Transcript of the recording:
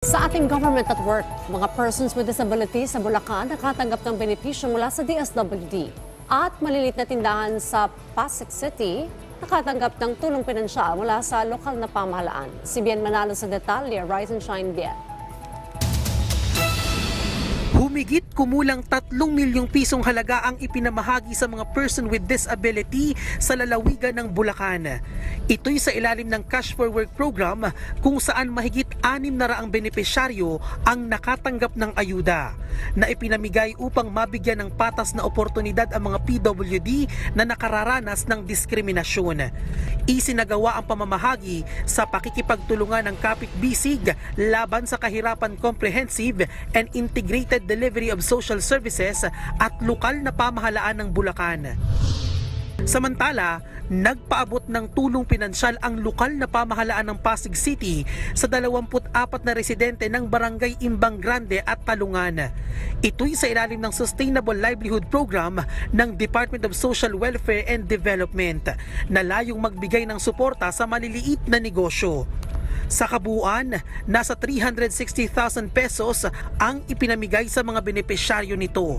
Sa ating government at work, mga persons with disabilities sa Bulacan nakatanggap ng benepisyo mula sa DSWD. At malilit na tindahan sa Pasig City nakatanggap ng tulong pinansyal mula sa lokal na pamahalaan. Si Bien Manalo sa detalye, Rise and Shine Bien. Humigit kumulang 3 milyong pisong halaga ang ipinamahagi sa mga person with disability sa lalawigan ng Bulacan. Ito'y sa ilalim ng Cash for Work program kung saan mahigit 6 na raang benepisyaryo ang nakatanggap ng ayuda na ipinamigay upang mabigyan ng patas na oportunidad ang mga PWD na nakararanas ng diskriminasyon. Isinagawa ang pamamahagi sa pakikipagtulungan ng Kapit Bisig laban sa kahirapan comprehensive and integrated delivery of social services at lokal na pamahalaan ng Bulacan. Samantala, nagpaabot ng tulong pinansyal ang lokal na pamahalaan ng Pasig City sa 24 na residente ng Barangay Imbang Grande at Talungan. Ito'y sa ilalim ng Sustainable Livelihood Program ng Department of Social Welfare and Development na layong magbigay ng suporta sa maliliit na negosyo. Sa kabuuan, nasa 360,000 pesos ang ipinamigay sa mga benepisyaryo nito.